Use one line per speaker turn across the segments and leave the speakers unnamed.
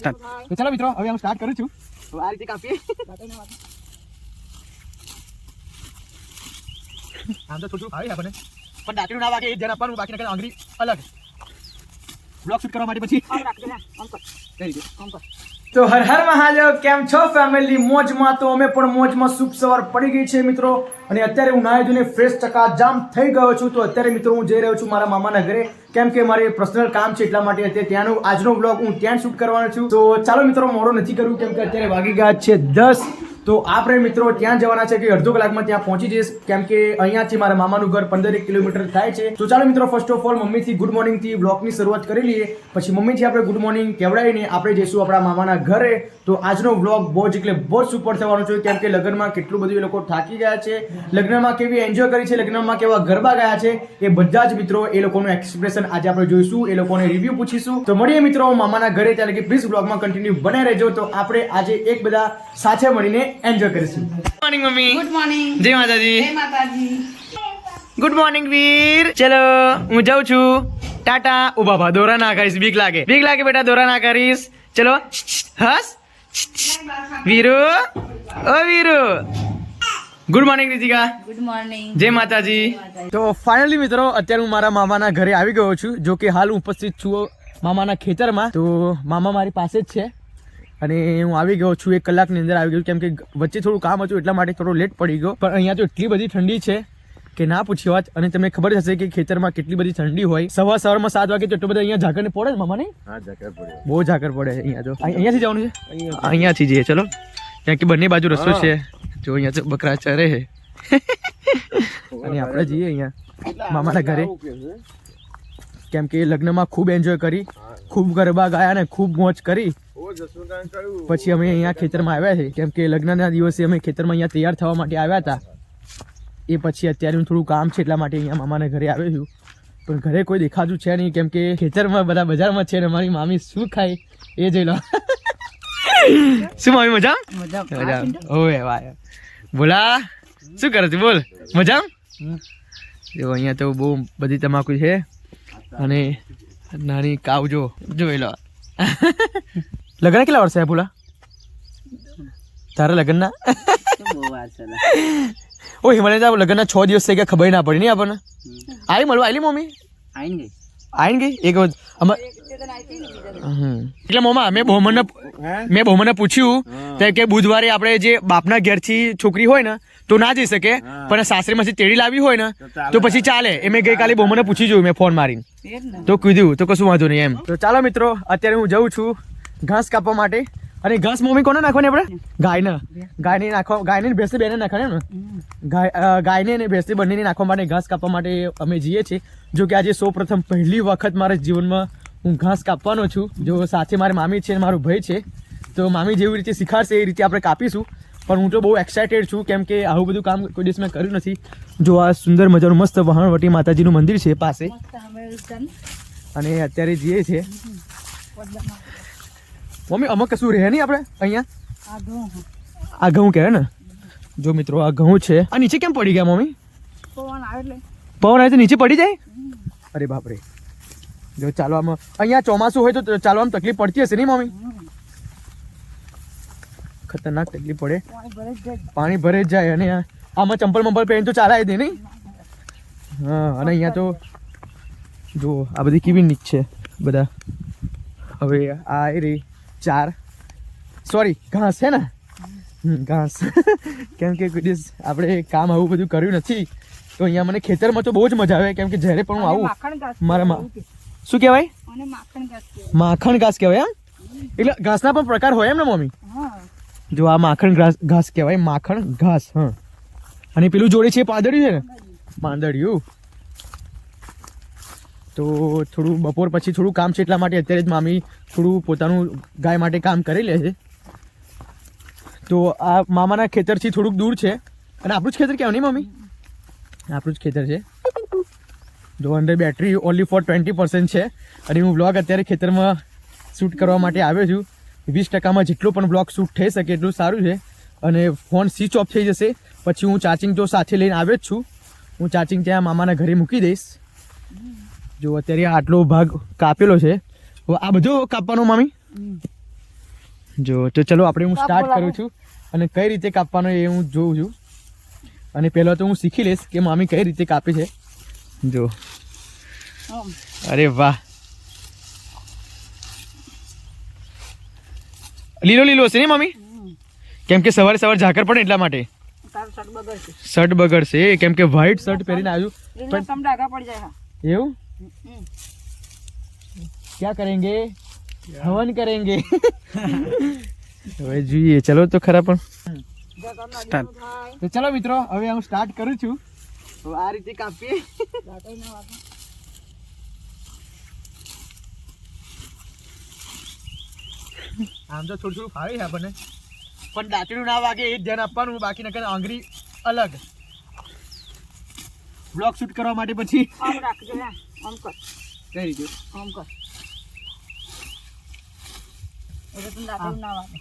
Start
તો ચાલો મિત્રો હવે હું સ્ટાર્ટ કરું છું. તો આ રીતે કાપીએ. આમ તો થોડું આવે આપણને. પણ દાંતડું ના વાગે એ ધ્યાન આપવાનું બાકી નકર આંગળી અલગ. બ્લોક શૂટ કરવા માટે પછી. કઈ રીતે?
તો હર હર મહાદેવ, કેમ છો? ફેમિલી મોજમાં તો અમે પણ મોજમાં સુખ સવાર પડી ગઈ છે મિત્રો. અને અત્યારે હું નાહી ધોઈને ફ્રેશ ટકા જામ થઈ ગયો છું. તો અત્યારે મિત્રો હું જઈ રહ્યો છું મારા મામાના ઘરે. કેમ કે મારે પર્સનલ કામ છે એટલા માટે અત્યારે ત્યાંનો આજનો બ્લોગ હું ત્યાં શૂટ કરવાનો છું. તો ચાલો મિત્રો, મોડો નથી કરવું કેમ કે અત્યારે વાગી ગયા છે દસ. તો આપણે મિત્રો ત્યાં જવાના છે કે અડધો કલાકમાં ત્યાં પહોંચી જઈશ. કેમ કે અહીંયાથી મારા મામાનું ઘર પંદર એક કિલોમીટર થાય છે. તો ચાલો મિત્રો ફર્સ્ટ ઓફ ઓલ મમ્મીથી ગુડ મોર્નિંગથી બ્લોગની શરૂઆત કરી લઈએ. પછી મમ્મીથી આપણે ગુડ મોર્નિંગ કહેવડાવીને આપણે જઈશું આપણા મામાના ઘરે. તો આજનો બ્લોગ બહુ જ એટલે બહુ જ સુપર થવાનો છે, કેમ કે લગ્નમાં કેટલું બધું એ લોકો થાકી ગયા છે. લગ્નમાં કેવી એન્જોય કરી છે, લગ્નમાં કેવા ગરબા ગયા છે, એ બધા જ મિત્રો એ લોકોનું એક્સપ્રેશન આજે આપણે જોઈશું, એ લોકોને રિવ્યુ પૂછીશું. તો મળીએ મિત્રો મામાના ઘરે, ત્યારે કે પ્લીઝ બ્લોગમાં કન્ટિન્યુ બને રહેજો. તો આપણે આજે એક બધા સાથે મળીને એન્જોય કરીશું. મોર્નિંગ મમ્મી.
ગુડ મોર્નિંગ
જય માતાજી.
જય માતાજી.
Good morning Veer. ચલો હું જાઉં છું. ટાટા. ઓ બાબા દોરા ના કરીશ બીક લાગે. બીક લાગે બેટા દોરા ના કરીશ. ચલો હસ. વીરુ. ઓ Veeru. Good morning Ritika.
Good morning
જય માતાજી. તો ફાઇનલી મિત્રો અત્યારે હું મારા મામાના ઘરે આવી ગયો છું. જો કે હાલ હું ઉપસ્થિત છું મામાના ખેતરમાં. તો મામા મારી પાસે જ છે. અને હું આવી ગયો છું એક કલાકની અંદર આવી ગયો કેમ કે વચ્ચે થોડું કામ હતું એટલા માટે થોડો લેટ પડી ગયો. પણ અહીંયા તો એટલી બધી ઠંડી છે કે ના પૂછી વાત. અને તમને ખબર જ હશે કે ખેતરમાં કેટલી બધી ઠંડી હોય. સવાર સવારમાં સાત વાગે તો એટલું બધા અહીંયા ઝાકર પડે મામા નહીં? બહુ ઝાકર પડે અહીંયા તો અહીં- અહીંયાથી જવાનું છે? અહીંયાથી. જઈએ ચલો. ત્યાં કે બંને બાજુ રસ્તો છે. જો અહીંયા તો બકરા ચરે છે. અને આપણે જઈએ અહીંયા મામાના ઘરે. કેમ કે લગ્નમાં ખૂબ એન્જોય કરી ખૂબ ગરબા ગાયા ને ખૂબ મોજ કરી. પછી અમે અહીંયા ખેતરમાં આવ્યા છે. કેમ કે લગ્નના દિવસે અમે ખેતરમાં અહીંયા તૈયાર થવા માટે આવ્યા હતા. એ પછી અત્યારે હું થોડું કામ છે એટલા માટે અહીંયા મામાના ઘરે આવ્યો છું. પણ ઘરે કોઈ દેખાતું છે નહીં. કેમ કે ખેતરમાં બધા બજારમાં છે ને મારી મામી શું ખાય એ જોઈ લો. શું મામી મજા
મજા
મજા ઓય વાહ બોલા. શું કરે છે? બોલ. મજા જો અહીંયા તો બહુ બધી તમાકુ છે. અને નાની કાવ જો જોઈ લો. લગ્ન કેટલા વર્ષે થયા બોલા તારા લગ્નના? ઓ હિમાલય તો લગ્નના છ દિવસ થઈ ગયા ખબર ના પડી નહીં આપણને. આવી મળવા આવેલી મમ્મી?
આવીને ગઈ.
આવીને ગઈ? એક. એટલે મમ્મા મેં બહુમનને મેં બહુમનને પૂછ્યું તે કે બુધવારે આપણે જે બાપના ઘેરથી છોકરી હોય ને તો ના જઈ શકે. પણ સાસરીમાંથી તેડી લાવી હોય ને તો પછી ચાલે. એ મેં ગઈકાલે બહુમને પૂછી જોયું મેં ફોન મારીને. તો કીધું તો કશું વાંધો નહીં એમ. તો ચાલો મિત્રો અત્યારે હું જઉં છું. ઘાસ કાપવા માટે. અને ઘાસ મમ્મી કોને નાખવાની આપણે? ગાયને. ગાયને નાખવા ગાયને ભેંસી બેને નાખવાની ને? ગાય ગાયને અને ભેંસી બંનેને નાખવા માટે ઘાસ કાપવા માટે અમે જઈએ છીએ. જો કે આજે સૌ પ્રથમ પહેલી વખત મારા જીવનમાં હું ઘાસ કાપવાનો છું. જો સાથે મારી મામી છે અને મારો ભાઈ છે. તો મામી જેવી રીતે શીખાડશે એ રીતે આપણે કાપીશું. પણ હું તો બહુ એક્સાઇટેડ છું કેમ કે આવું બધું કામ કોઈ દિવસ મેં કર્યું નથી. જો આ સુંદર મજાનું મસ્ત વહાણવટી માતાજીનું મંદિર છે પાસે. અને અત્યારે જઈએ છે મમ્મી અમુક કશું રહે નહીં આપણે અહીંયા? આ ઘઉં કહેવાય ને? જો મિત્રો આ ઘઉં છે. આ નીચે કેમ પડી ગયા મમ્મી?
પવન આવે એટલે.
પવન આવે તો નીચે પડી જાય? અરે બાપરે. જો ચાલવામાં અહીંયા ચોમાસું હોય તો ચાલવામાં તકલીફ પડતી હશે નહીં મમ્મી? ખતરનાક તકલીફ પડે.
પાણી ભરે જ જાય.
અને આમાં ચંપલ મંપલ પહેરીને તો ચાલાય દે નહીં? હા અને અહીંયા તો જો આ બધી કેવી નીચ છે બધા. હવે આ એ રહી. ચાર. સોરી ઘાસ છે ને? ઘાસ. કેમ કે કોઈ દિવસ આપણે કામ આવું બધું કર્યું નથી. તો અહીંયા મને ખેતરમાં તો બહુ જ મજા આવે કેમ કે જ્યારે પણ હું આવું મારા શું કહેવાય?
માખણ ઘાસ કહેવાય.
એમ? એટલે ઘાસના પણ પ્રકાર હોય એમ ને મમ્મી? જો આ માખણ ઘાસ ઘાસ કહેવાય માખણ ઘાસ હા. અને પેલું જોડે છે પાંદડિયું છે ને? પાંદડિયું. તો થોડું બપોર પછી થોડું કામ છે એટલા માટે અત્યારે જ મામી થોડું પોતાનું ગાય માટે કામ કરી લે છે. તો આ મામાના ખેતરથી થોડુંક દૂર છે. અને આપણું જ ખેતર કહેવાય નહીં મમ્મી? આપણું જ ખેતર છે. જો અંદર battery only four twenty percent છે. અને હું બ્લોગ અત્યારે ખેતરમાં શૂટ કરવા માટે આવ્યો છું. વીસ ટકામાં જેટલો પણ બ્લોગ શૂટ થઈ શકે એટલું સારું છે. અને ફોન સ્વિચ ઓફ થઈ જશે. પછી હું ચાર્જિંગ જો સાથે લઈને આવ્યો જ છું. હું ચાર્જિંગ ત્યાં મામાના ઘરે મૂકી દઈશ. જો અત્યારે આટલો ભાગ કાપેલો છે. આ બધો કાપવાનો મામી. જો તો ચલો આપણે હું સ્ટાર્ટ કરું છું. અને કઈ રીતે કાપવાનો એ હું જોઉં છું. અને પહેલાં તો હું શીખી લઈશ કે મામી કઈ રીતે કાપે છે. જો. અરે વાહ. લીલો લીલો હશે ને મમ્મી કેમ કે સવારે સવારે ઝાકર પડે એટલા માટે.
શર્ટ બગડશે.
કેમ કે વ્હાઈટ શર્ટ પહેરીને આવ્યું એવું? ક્યાં કરેંગે હવન કરેંગે હવે જોઈએ ચલો તો ખરા પણ
થાય.
તો ચલો મિત્રો હવે હું સ્ટાર્ટ કરું છું તો આ રીતે કાપીએ
દાંતાઈ ના વાગે.
આમ તો થોડું થોડું ફાવે છે આપણને. પણ દાંતડું ના વાગે એ જ ધ્યાન આપવાનું બાકી નકર આંગળી અલગ. બ્લોગ શૂટ કરવા માટે પછી.
આમ રાખજે આમ કર.
કઈ રીતે
આમ કર. એટલે તું રાતે ના વાગે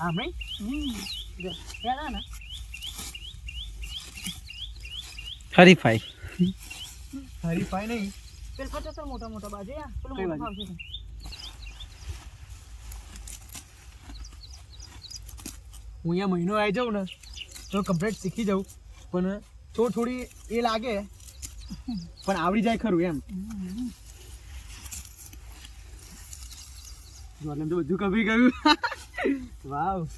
આમ નહીં
હમ. જો, હેડા ને.
હરીફાઈ
હરીફાઈ નહીં.
પેલ ફટો તો મોટા મોટા બાજુ આ પેલું મોટું? ફાવશે
હું અહીંયા મહિનો આવી જાઉં ને તો કમ્પ્લેટ શીખી જાઉં. પણ થોડી થોડી એ લાગે. પણ આવડી જાય ખરું એમ.
હમ.
તો બધું કભી ગયું. વાવ.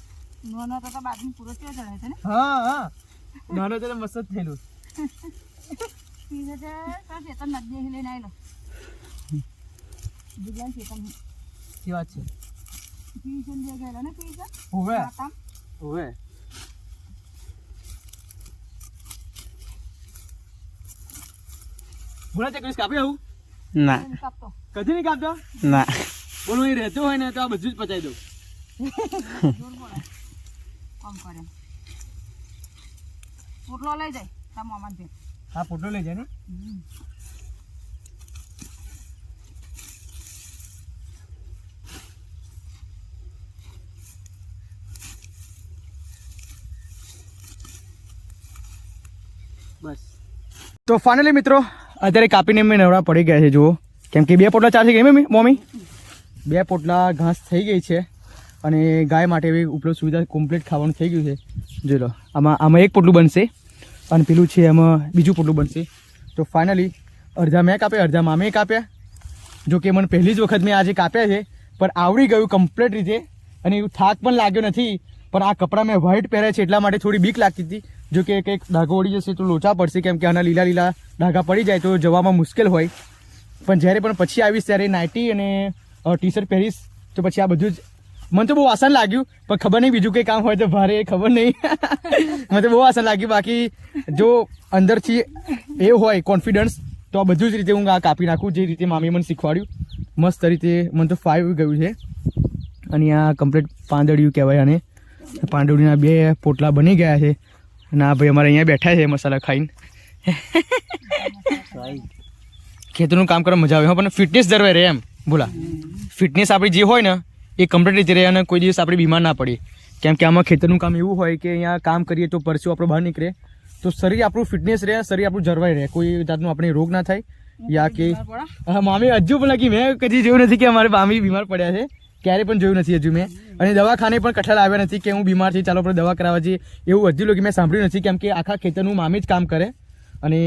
નાનો તો તો બાદમાં પૂરો થયો છે ને.
હા હા. નાનો તો મસ્ત જ થયેલું.
છે તાર ચેતન નદી લઈને આવેલો. બીજા ચેતન
શું વાત છે.
ટ્યુશન જે ગયેલો ને
હોવે. હોવે. તે કઈ કાપી આવું?
ના.
કાપતો.
કદી નહીં કાપતો?
ના.
બોલો એ રહેતો હોય ને તો આ બધું જ પચાવી દઉં.
જોર પડે કામ કરે. પોટલો લઈ જાય તાર મામા ભેટ
હા ફોટો લઈ જાય ને? બસ. તો ફાઇનલી મિત્રો અત્યારે કાપીને મેં નવરા પડી ગયા છે જુઓ. કેમ કે બે પોટલા ચાલશે કે મમ્મી મમ્મી? બે પોટલા ઘાસ થઈ ગઈ છે અને ગાય માટે એવી ઉપલબ્ધ સુવિધા કમ્પ્લીટ ખાવાનું થઈ ગયું છે. જોઈ લો, આમાં આમાં એક પોટલું બનશે અને પેલું છે એમાં બીજું પોટલું બનશે. તો ફાઇનલી અડધા મેં કાપ્યા, અડધા મામે કાપ્યા. જો કે મને પહેલી જ વખત મેં આજે કાપ્યા છે, પણ આવડી ગયું કમ્પ્લીટ રીતે અને એવું થાક પણ લાગ્યો નથી. પણ આ કપડાં મેં વ્હાઈટ પહેર્યા છે એટલા માટે થોડી બીક લાગતી હતી. જો કે કંઈક ડાઘો ઉડી જશે તો લોચા પડશે, કેમ કે આના લીલા લીલા ડાઘા પડી જાય તો જવામાં મુશ્કેલ હોય. પણ જ્યારે પણ પછી આવીશ ત્યારે નાઇટી અને ટી શર્ટ પહેરીશ તો પછી આ બધું જ મને તો બહુ આસાન લાગ્યું પણ ખબર નહીં બીજું કંઈ કામ હોય તો ભારે એ ખબર નહીં. મને તો બહુ આસાન લાગ્યું. બાકી જો અંદરથી એ હોય કોન્ફિડન્સ તો આ બધું જ રીતે હું આ કાપી નાખું જે રીતે મામી મને શીખવાડ્યું. મસ્ત રીતે મને તો ફાઈવ ગયું છે. અને આ કમ્પ્લીટ પાંદડિયું કહેવાય અને પાંદડીના બે પોટલા બની ગયા છે. અને આ ભાઈ અમારે અહીંયા બેઠા છે મસાલા ખાઈને. ખેતરનું કામ કરવા મજા આવે. હા પણ ફિટનેસ જળવાઈ રહે એમ. બોલા. ફિટનેસ આપણી જે હોય ને એ કમ્પ્લીટ રીતે રહે અને કોઈ દિવસ આપણે બીમાર ના પડીએ. કેમ કે આમાં ખેતરનું કામ એવું હોય કે અહીંયા કામ કરીએ તો પરસ્યો આપણો બહાર નીકળે. તો શરીર આપણું ફિટનેસ રહે શરીર આપણું જળવાઈ રહે. કોઈ જાતનું આપણે રોગ ના થાય. યા કે મામી હજુ પણ લખી મેં કદી જોયું નથી કે અમારે મામી બીમાર પડ્યા છે. ક્યારે પણ જોયું નથી હજુ મેં. અને દવાખાને પણ કઠાળ આવ્યા નથી કે હું બીમાર છું ચાલો આપણે દવા કરાવવા જઈએ. એવું હજુ લોકો મેં સાંભળ્યું નથી કેમ કે આખા ખેતરનું મામી જ કામ કરે. અને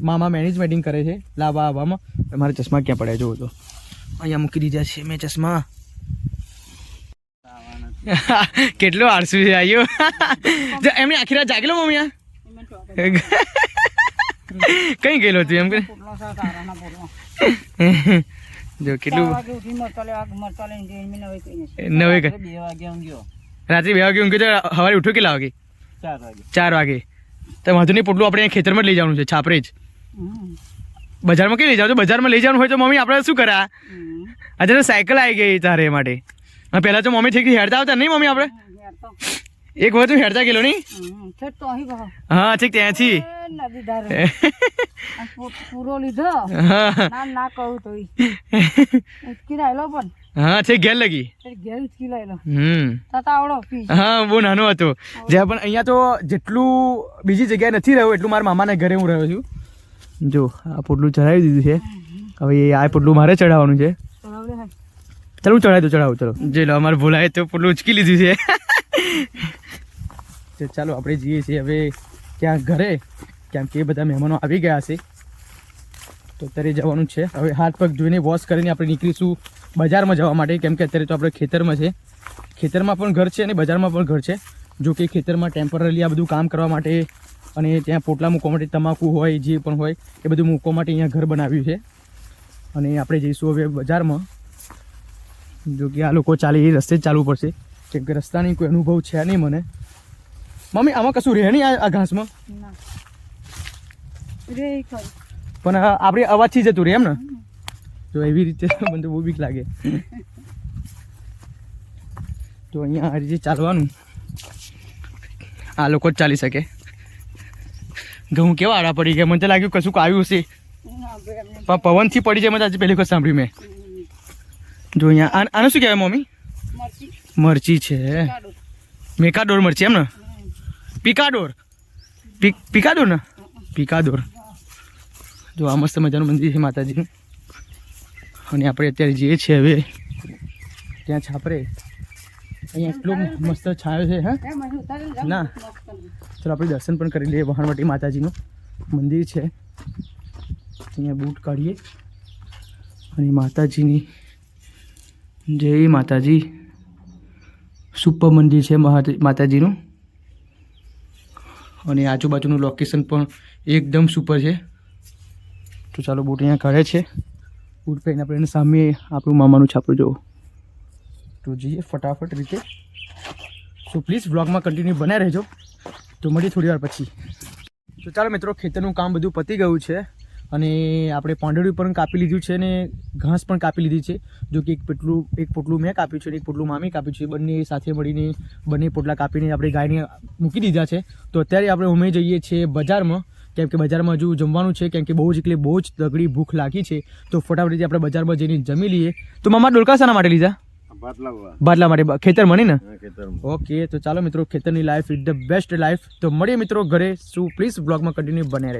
મામા મેનેજમેન્ટિંગ કરે છે લાવવા આવવામાં મારા ચશ્મા ક્યાં પડ્યા જોવો તો. અહીંયા મૂકી દીધા છે મેં ચશ્મા. કેટલો આળસુ છે આયો. જો આખી રાત જાગેલો મમ્મી કઈ ગયેલો તું એમ કે? જો કેટલું નવે રાત્રે બે વાગે ઊંઘ્યો તો સવારે ઉઠ્યો કેટલા વાગે?
ચાર વાગે.
ચાર વાગે. તો વાંધો નહીં પોટલું આપણે અહીંયા ખેતરમાં જ લઈ જવાનું છે છાપરે જ.
હમ.
બજારમાં કઈ લઈ જાવ બજારમાં લઈ જવાનું હોય તો મમ્મી આપણે શું કરા તો સાયકલ આવી ગઈ તારે એ માટે. પહેલાં તો મમ્મી ઠીક હેડતા આવતા નહીં મમ્મી આપણે? એક વખત તું હેડતા ગયેલો નહીં? હા ઠીક ત્યાંથી.
પૂરો લીધો.
હા.
ના ના કહું તો ઉચકી પણ.
હા ઠીક ઘેર લગી.
ઘેર ઉચકી લાયેલો
હમ.
તાતા આવડો
હા બહુ નાનો હતો. જ્યાં પણ અહીંયા તો જેટલું બીજી જગ્યાએ નથી રહ્યો એટલું મારા મામાના ઘરે હું રહ્યો છું. જો આ પોટલું ચડાવી દીધું છે. હવે એ આ પોટલું મારે ચડાવવાનું છે. ચાલો હું ચડાવી દઉં ચડાવું ચલો. જે લો અમારે ભૂલાય તો પોટલું ઉચકી લીધું છે. તો ચાલો આપણે જઈએ છીએ હવે ત્યાં ઘરે કેમ કે એ બધા મહેમાનો આવી ગયા છે. તો અત્યારે જવાનું છે. હવે હાથ પગ ધોઈને વોશ કરીને આપણે નીકળીશું બજારમાં જવા માટે કેમ કે અત્યારે તો આપણે ખેતરમાં છે. ખેતરમાં પણ ઘર છે અને બજારમાં પણ ઘર છે. જો કે ખેતરમાં ટેમ્પરરી આ બધું કામ કરવા માટે અને ત્યાં પોટલા મૂકવા માટે તમાકુ હોય જે પણ હોય એ બધું મૂકવા માટે અહીંયા ઘર બનાવ્યું છે. અને આપણે જઈશું હવે બજારમાં. જો કે આ લોકો ચાલે એ રસ્તે જ ચાલવું પડશે. કેમ કે રસ્તાની કોઈ અનુભવ છે નહીં મને. મમ્મી આમાં કશું રહે નહીં આ ઘાસમાં? પણ આપણે અવાજથી જતું રહે એમ ને? તો એવી રીતે મને તો બહુ બીક લાગે. તો અહીંયા આ રીતે ચાલવાનું. આ લોકો જ ચાલી શકે. ઘઉં કેવા આડા પડી ગયા? મને તો લાગ્યું કશું આવ્યું હશે. પણ પવનથી પડી જાય મને આજે પહેલી વખત સાંભળ્યું મેં. જો અહીંયા આને શું કહેવાય મમ્મી?
મરચી
છે. મેકાડોર મરચી એમ ને? પિકાડોર. પિકાડોર ને? પિકાડોર. જો આ મસ્ત મજાનું મંદિર છે માતાજીનું. અને આપણે અત્યારે જઈએ છીએ હવે ત્યાં છાપરે. અહીંયા એટલો મસ્ત છાયો છે હા. ના. ચલો આપણે દર્શન પણ કરી લઈએ વહાણવટી માતાજીનું. મંદિર છે. અહીંયા બૂટ કાઢીએ. અને માતાજીની જય માતાજી. સુપર મંદિર છે માતાજીનું. અને આજુબાજુનું લોકેશન પણ એકદમ સુપર છે. તો ચાલો બૂટ અહીંયા કાઢે છે. બૂટ પહેરીને આપણે એની સામે આપણું મામાનું છાપરું જોવો. તો જઈએ ફટાફટ રીતે. સો પ્લીઝ બ્લોગમાં કન્ટિન્યુ બનાવી રહેજો. તો મળીએ થોડી વાર પછી. તો ચાલો મિત્રો, ખેતરનું કામ બધું પતી ગયું છે અને આપણે પાંદડું પણ કાપી લીધું છે અને ઘાસ પણ કાપી લીધી છે. જો કે એક પેટલું, એક પોટલું મેં કાપ્યું છે અને એક પોટલું મામી કાપ્યું છે. બંને સાથે મળીને બંને પોટલા કાપીને આપણે ગાયને મૂકી દીધા છે. તો અત્યારે આપણે ઉમે જઈએ છીએ બજારમાં. કેમ કે બજારમાં હજુ જમવાનું છે, કેમ કે બહુ જ એટલે બહુ જ તગડી ભૂખ લાગી છે. તો ફટાફટ આપણે બજારમાં જઈને જમી લઈએ. તો મામા ડોલકા શાના માટે લીધા? બાટલા માટે ખેતર મળી ને? ઓકે તો ચાલો મિત્રો ખેતરની life is the best life તો મળીએ મિત્રો ઘરે. શું પ્લીઝ બ્લોગમાં કન્ટિન્યુ બને રહેજો.